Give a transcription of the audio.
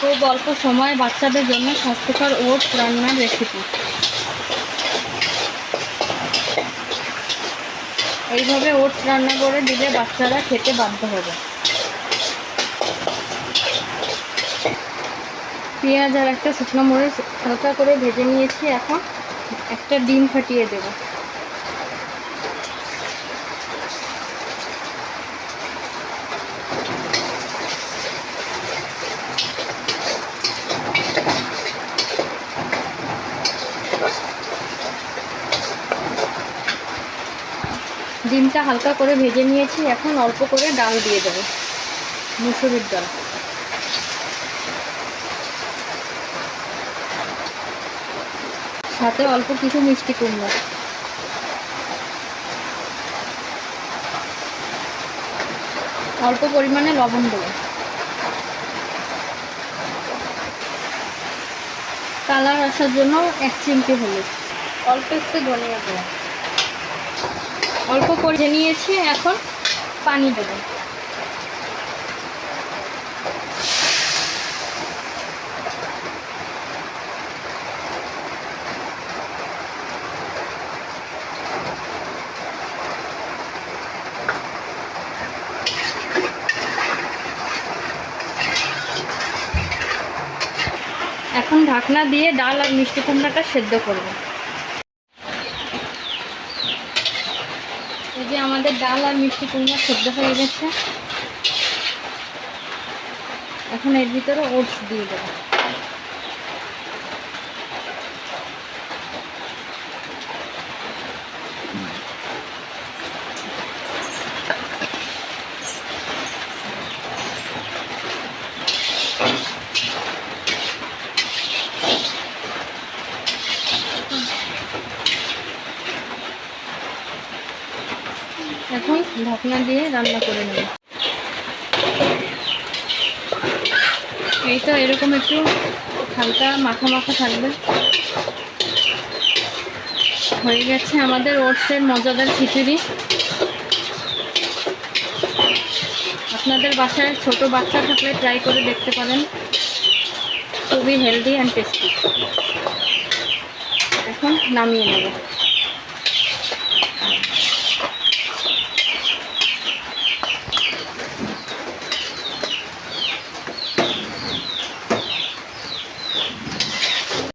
খুব অল্প সময়ে বাচ্চাদের জন্য স্বাস্থ্যকর ওটস রান্নার রেসিপি এইভাবে ওটস রান্না করে দিলে বাচ্চারা খেতে বাধ্য হবে। পেঁয়াজ আর একটা শুকনো মরিচ হালকা করে ভেজে নিয়েছি, এখন একটা ডিম ফাটিয়ে দেবো। ডিমটা হালকা করে ভেজে নিয়েছি, এখন অল্প করে ডাল দিয়ে দেবো, মুসুরির ডাল। সাথে অল্প কিছু মিষ্টি কুমড়ো। অল্প পরিমাণে লবণ দেবো। কালার আসার জন্য এক চিমটি হলুদ। অল্প একটু ধনিয়া দেবো অল্প করে নিয়েছি, এখন পানি দেবো। এখন ঢাকনা দিয়ে ডাল আর মিষ্টি কুমড়াটা সেদ্ধ করব। এই যে আমাদের ডাল আর মিষ্টি কুমড়া সেদ্ধ হয়ে গেছে। এখন এর ভিতরে ওটস দিয়ে দেবো। এখন ঢাকনা দিয়ে রান্না করে নেব। এই তো এরকম একটু হালকা মাখা মাখা থাকবে। হয়ে গেছে আমাদের ওটসের মজাদার খিচুড়ি। আপনাদের বাসায় ছোট বাচ্চা থাকলে ট্রাই করে দেখতে পারেন। খুবই হেলদি অ্যান্ড টেস্টি এখন নামিয়ে নেব।